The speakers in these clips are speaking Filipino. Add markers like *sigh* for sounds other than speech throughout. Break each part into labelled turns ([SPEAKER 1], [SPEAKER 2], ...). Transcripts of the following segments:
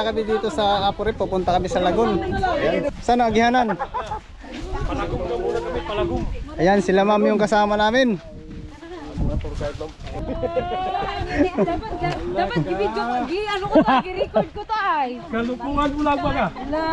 [SPEAKER 1] na kami dito sa Apure, pupunta kami sa Lagun. Saan ang agihanan? Ayan, sila ma'am yung kasama namin.
[SPEAKER 2] dapat dapat i-video ko, gi ano ko to, gi-record ko to ay.
[SPEAKER 3] Kalupungan mo lang ba ka?
[SPEAKER 2] La.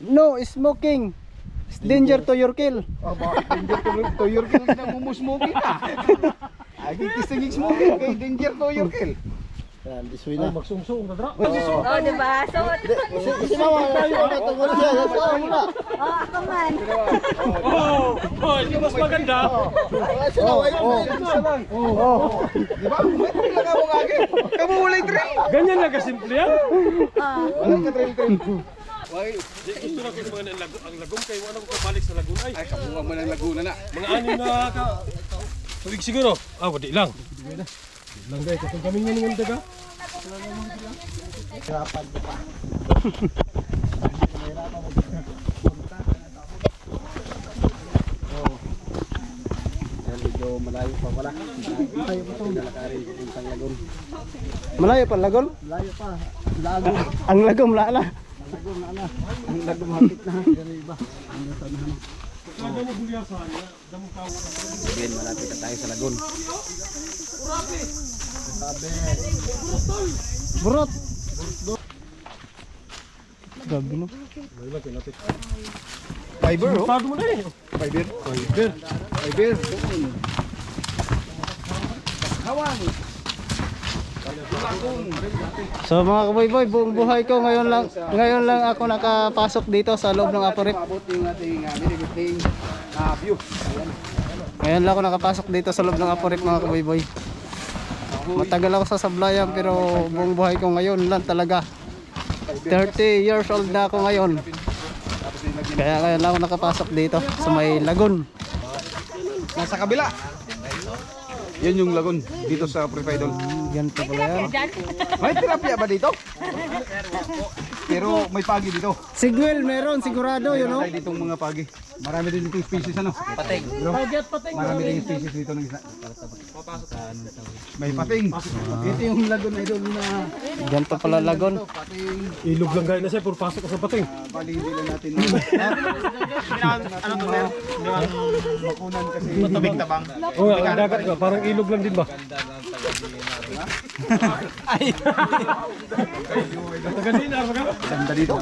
[SPEAKER 1] No smoking. It's danger to your kill.
[SPEAKER 4] Danger to, to your kill na mumusmoking ka. *laughs* Agi kising smoking kay danger to your kill.
[SPEAKER 1] Yan, this way na.
[SPEAKER 3] Magsungsong na dra.
[SPEAKER 2] Oh, di ba? So,
[SPEAKER 1] Si mama, tungkol siya. Yan, sa muna.
[SPEAKER 2] oh, ako man.
[SPEAKER 3] Oh, oh, hindi mas maganda.
[SPEAKER 1] Oh, oh.
[SPEAKER 4] Di ba? Trail lang ako agi. Kamu walay trail.
[SPEAKER 3] Ganyan lang kasimple yan.
[SPEAKER 2] Ah.
[SPEAKER 4] Wala ka trail.
[SPEAKER 3] Di, gusto na ko yung mga ang lagom kayo wala ko kabalik sa lagun ay.
[SPEAKER 4] Ay, kamuha mo ng Laguna na.
[SPEAKER 3] Mga anim na ka. Tubig siguro. Ah, wadi lang. Wadi lang guys, kung kami nga ng daga.
[SPEAKER 4] Medyo malayo pa wala. Malayo pa to.
[SPEAKER 1] Malayo pa Lagun?
[SPEAKER 4] Malayo pa. Lagun.
[SPEAKER 1] Ang Lagom lala.
[SPEAKER 4] Lagun na na. Ang Lagun hapit na. Dali iba. Ang ano. Again, malapit na tayo sa Lagun.
[SPEAKER 1] Burot. Gabi no.
[SPEAKER 4] Fiber oh.
[SPEAKER 3] Eh.
[SPEAKER 4] Fiber. Fiber. Fiber. Kawan.
[SPEAKER 1] So mga kaboy-boy, buong buhay ko ngayon lang ngayon lang ako nakapasok dito sa loob ng.
[SPEAKER 4] Ayan.
[SPEAKER 1] Ngayon lang ako nakapasok dito sa loob ng Aporip mga kaboy-boy. Matagal ako sa sablayan pero buong buhay ko ngayon lang talaga. 30 years old na ako ngayon. Kaya ngayon lang ako nakapasok dito sa may lagun.
[SPEAKER 4] Nasa kabila. Yan yung lagun dito sa Prefidol.
[SPEAKER 1] Ganito pala yan.
[SPEAKER 4] May tilapia ba dito? Pero may pagi dito.
[SPEAKER 1] Sigwell meron sigurado yun know?
[SPEAKER 4] Tayo ditong mga pagi. Marami din dito species ano? Pating. Bro, marami din species dito ng isla. May pating. Ito yung lagun na idol na
[SPEAKER 1] Ganito pala
[SPEAKER 4] pating.
[SPEAKER 3] Ilog lang gaya na siya, puro pasok sa pating.
[SPEAKER 4] Palindi lang natin. ano to mer? Makunan kasi. Matabing tabang.
[SPEAKER 3] Ang dagat ka, parang ilog lang din ba? Ay! Tagalina, ka?
[SPEAKER 4] Ganda dito.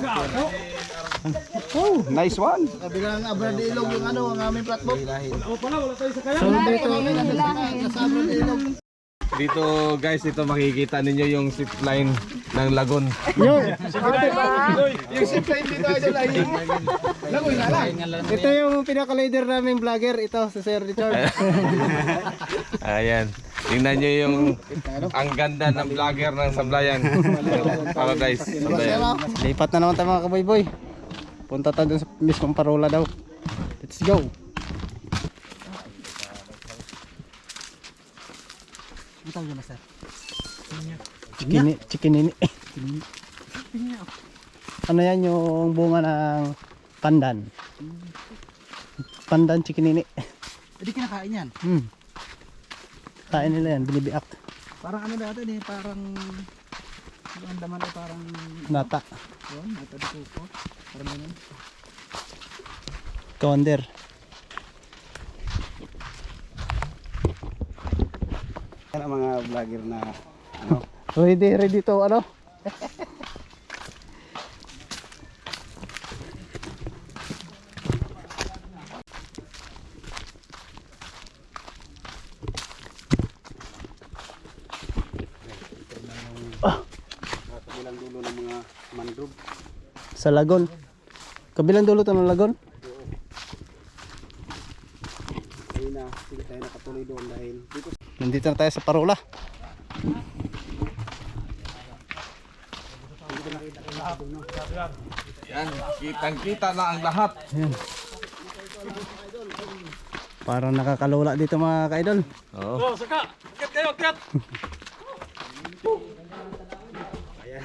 [SPEAKER 4] Oh, nice one.
[SPEAKER 1] Kabilang Abradilog yung ano, ang aming platform.
[SPEAKER 3] O pala, wala tayo sa kaya.
[SPEAKER 1] So dito, nasa Abradilog.
[SPEAKER 5] Dito guys, dito makikita ninyo yung zip line ng lagon.
[SPEAKER 1] Yun,
[SPEAKER 4] Yung zipline dito idol ay lagoy na lang.
[SPEAKER 1] ito yung pinaka-leader naming vlogger, ito si Sir Richard. *laughs*
[SPEAKER 5] Ayan. Tingnan nyo yung ang ganda ng vlogger ng Sablayan. *laughs* Paradise. Sablayan.
[SPEAKER 1] Lipat na naman tayo mga kaboy-boy. Punta tayo dun sa mismong parola daw. Let's go. Chikini, chikinini. *laughs* ano yan yung bunga ng pandan? Pandan chikinini.
[SPEAKER 4] Hindi kinakain yan.
[SPEAKER 1] Hmm. Kain nila yan, binibiak.
[SPEAKER 4] Parang ano natin eh, parang yung andaman ay parang
[SPEAKER 1] Nata.
[SPEAKER 4] yun, ito dito po. Parang ganun.
[SPEAKER 1] Konder.
[SPEAKER 4] Yan ang mga vlogger na ano,
[SPEAKER 1] Ready, ready to ano? Sa Lagon. Kabilang dulo to ng Lagon.
[SPEAKER 4] Ayun na, tayo nakatuloy doon dahil dito
[SPEAKER 1] Nandito na tayo sa parola.
[SPEAKER 5] Yan, kitang-kita na ang lahat.
[SPEAKER 1] Parang nakakalula dito mga kaidol.
[SPEAKER 5] Oo.
[SPEAKER 3] Oh, saka! Akit kayo, akit! *laughs*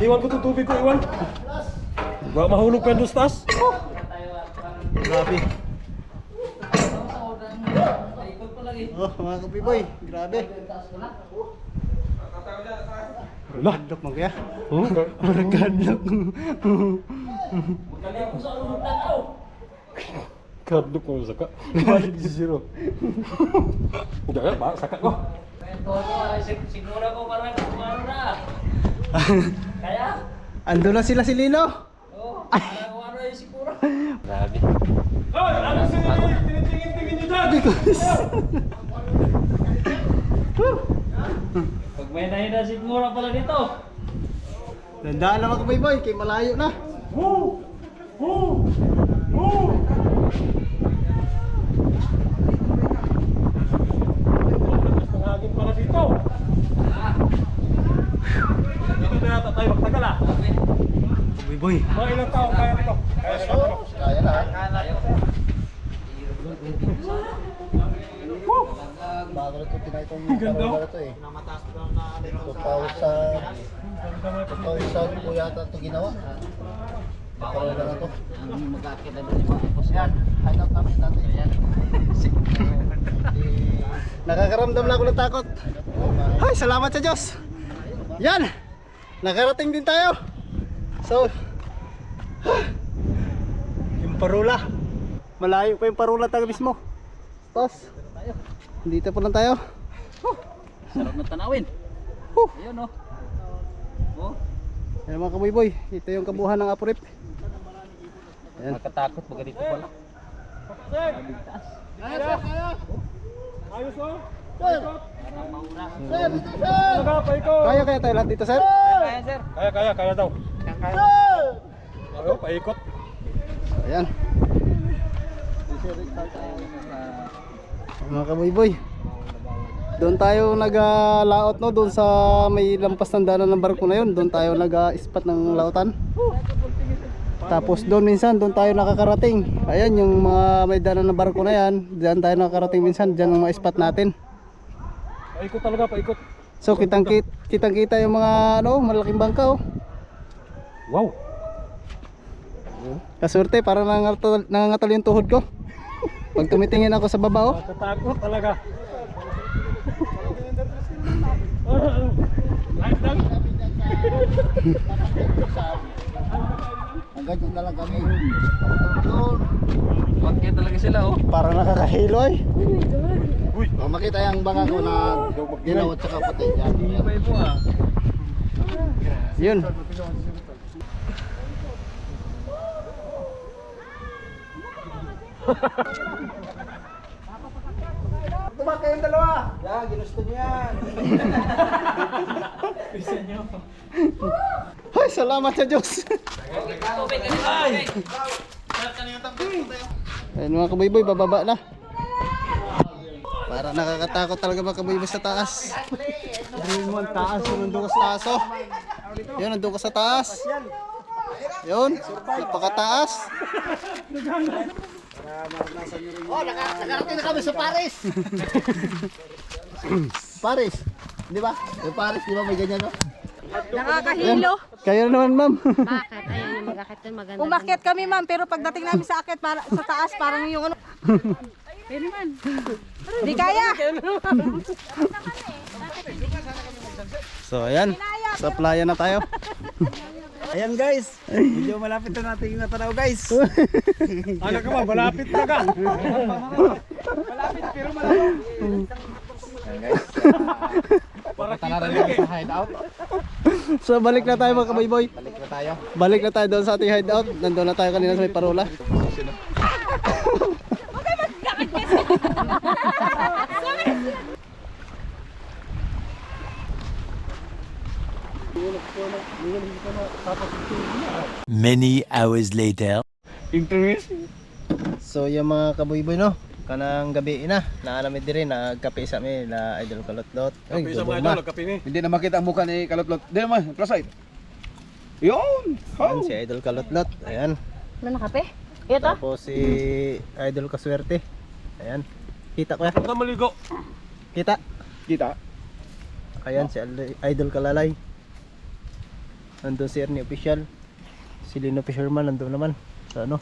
[SPEAKER 3] Iwan ko itong tubig ko, iwan. Baka mahulog pa yung dustas.
[SPEAKER 1] Grabe. Oh, mga kapiboy, grabe.
[SPEAKER 3] Wala.
[SPEAKER 1] Dok mo kaya?
[SPEAKER 3] Oh,
[SPEAKER 1] Maragandok.
[SPEAKER 3] Kadlok ko saka. *laughs* Balik si zero. Udah ya, Pak, saka ko.
[SPEAKER 6] Siguro ko parang kumano na. Kaya?
[SPEAKER 1] Ando na sila si Lino.
[SPEAKER 6] Oo, parang kumano yung siguro.
[SPEAKER 3] Hoy, ano sila tinitingin-tingin niyo dyan?
[SPEAKER 6] Pag may nahina siguro pala dito.
[SPEAKER 1] Dandaan na mga kapiboy, kay malayo na.
[SPEAKER 3] Woo! Woo! Woo! Ang hagin pala dito. Dito na yata tayo magtagal ah.
[SPEAKER 1] Kapiboy.
[SPEAKER 3] Mga ilang taon kaya nito? Kaya nito.
[SPEAKER 4] Kaya na. Bago na ito
[SPEAKER 3] Ganda.
[SPEAKER 4] na ito eh. 2000 2000 po yata ito ginawa. Parola na ito. Na rin mga Yan, hideout namin natin. Yan.
[SPEAKER 1] Nakakaramdam na ako ng takot. Ay, salamat sa Diyos. Yan. Nakarating din tayo. So, yung parula. Malayo pa yung parula tayo mismo. Tapos, dito pa lang tayo.
[SPEAKER 6] Sarap na tanawin.
[SPEAKER 1] Huh.
[SPEAKER 6] Ayun oh. Oh,
[SPEAKER 1] Yan mga kaboy ito yung kabuhan ng Aporip. Ayan.
[SPEAKER 6] nakatakot baga dito pala.
[SPEAKER 3] Ayos oh.
[SPEAKER 6] Parang mauna.
[SPEAKER 3] Saka, paikot.
[SPEAKER 1] Kaya kaya tayo lahat dito, sir?
[SPEAKER 6] Kaya sir.
[SPEAKER 3] Kaya, kaya, kaya daw. Ako, paikot.
[SPEAKER 1] Ayan. Mga kaboy Doon tayo nag-laot no, doon sa may lampas ng daanan ng barko na yun. Doon tayo nag-spot ng lautan. Tapos doon minsan, doon tayo nakakarating. Ayan, yung mga may daanan ng barko na yan. Diyan tayo nakakarating minsan, diyan ang mga spot natin.
[SPEAKER 3] Paikot talaga, paikot.
[SPEAKER 1] So kitang kit kitang kita yung mga ano, malaking bangka oh.
[SPEAKER 3] Wow.
[SPEAKER 1] Kaswerte, parang nangangatal, nangangatal yung tuhod ko. Pag tumitingin ako sa baba oh.
[SPEAKER 3] Nakatakot talaga.
[SPEAKER 4] Hanggang doon na lang kami.
[SPEAKER 6] Bakit talaga sila oh.
[SPEAKER 1] Parang nakakahilo eh.
[SPEAKER 4] Kung makita yung banga ko na dilaw at saka puti. Yan.
[SPEAKER 6] ah.
[SPEAKER 1] Yun. Tumak kayong dalawa.
[SPEAKER 4] Yan, ginusto niyo yan. *laughs*
[SPEAKER 1] Ay, salamat sa Diyos.
[SPEAKER 6] Ay!
[SPEAKER 1] Ayun mga kabayboy, bababa na. Para nakakatakot talaga mga kabayboy sa taas. Dream mo ang taas, yun nandun ka sa taas oh. Yun, nandun ka sa taas. Yun, napakataas.
[SPEAKER 4] Oh, naka, nakarating na kami sa Paris. *laughs* Paris. Di ba? Yung Paris, di ba may ganyan no?
[SPEAKER 2] Nakakahilo.
[SPEAKER 1] Kayo naman ma'am.
[SPEAKER 7] Bakit? Ayun yung mag-akit doon, maganda.
[SPEAKER 2] Umakyat kami ma'am, pero pagdating namin sa akit para sa taas parang yung ano. Kaya naman. Di kaya.
[SPEAKER 1] So ayan, sa playa na tayo. *laughs*
[SPEAKER 4] Ayan guys, medyo malapit na natin yung natanaw guys. *laughs*
[SPEAKER 3] Ano ka ba? Malapit talaga.
[SPEAKER 1] So balik na tayo mga kabayboy.
[SPEAKER 4] Balik na tayo.
[SPEAKER 1] Balik na tayo doon sa ating hideout. Nandun na tayo kanina sa may parola.
[SPEAKER 8] Many hours later.
[SPEAKER 1] So yung mga kaboyboy no, kanang gabi na naalamid diri nagkape sa mi la idol kalotlot ay
[SPEAKER 3] Kape sa mga
[SPEAKER 1] na
[SPEAKER 3] idol, kape ni.
[SPEAKER 4] Hindi na makita ang mukha ni Kalotlot. Hindi naman, plus side. Yun!
[SPEAKER 1] Ayan, si idol kalotlot ayan
[SPEAKER 2] Ano na kape? Ito?
[SPEAKER 1] tapos si idol kaswerte ayan kita ko ya
[SPEAKER 3] maligo.
[SPEAKER 1] kita
[SPEAKER 4] Kita.
[SPEAKER 1] ayan si idol kalalay nandun si Ernie official si Lino Fisherman nandun naman sa ano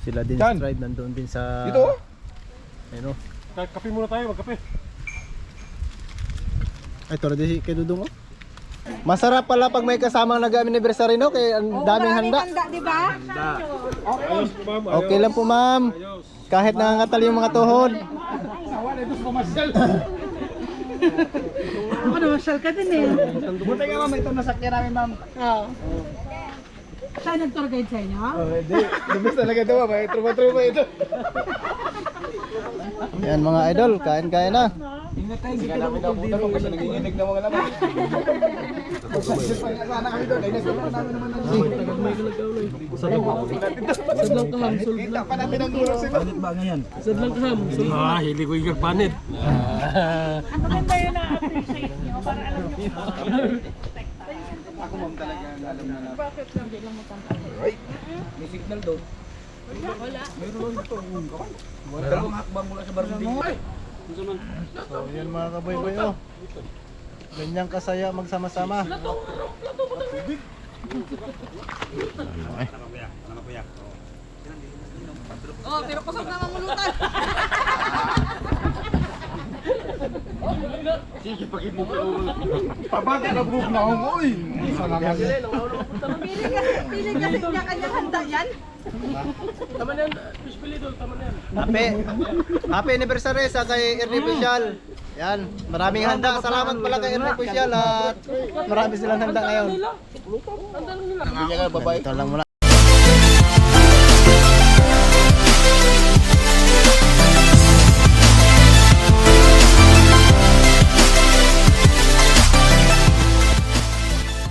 [SPEAKER 1] sila din
[SPEAKER 4] Saan?
[SPEAKER 1] Strive nandun din sa
[SPEAKER 4] Dito oh.
[SPEAKER 1] ano
[SPEAKER 3] Kape muna tayo, magkape.
[SPEAKER 1] Ay, tara di kay Dudong oh. Masarap pala pag may kasamang nag-anniversary no kay ang daming handa.
[SPEAKER 2] Handa, di ba?
[SPEAKER 3] Ayos, ma'am.
[SPEAKER 1] Okay lang po ma'am. Kahit nangangatal yung mga tuhod. *laughs*
[SPEAKER 2] Ako na, masyal ka din eh.
[SPEAKER 4] Buti nga ma'am, ito nasakyan namin ma'am.
[SPEAKER 2] Oo. Saan nag-tour guide sa inyo?
[SPEAKER 4] Oh, hindi. Lubos talaga ito. May trupa-trupa ito.
[SPEAKER 1] Yan mga idol, kain-kain na.
[SPEAKER 4] Hindi ka namin nabutan ma'am kasi nanginginig na mga laman. Sana kami doon. Ay, nasa namin naman ng Kita pa natin ang guro sila.
[SPEAKER 3] Ah, hili ko yung panit.
[SPEAKER 4] Ako ma'am talaga alam na lang. Ay, may signal doon. Wala. Mayroon ito. Dalawang hakbang mula sa barangay.
[SPEAKER 1] So yan mga kaboy-boy oh. Ganyan kasaya magsama-sama.
[SPEAKER 2] Oh, pero kusog na mamulutan.
[SPEAKER 4] Pabati na group na ako. Uy! Sana ka.
[SPEAKER 2] Pili kasi, pili kasi niya kanyang handa yan.
[SPEAKER 1] Happy Happy anniversary sa kay Ernie Official. Yan, maraming handa. Salamat pala kay Ernie Official at marami silang handa ngayon. Ito lang muna.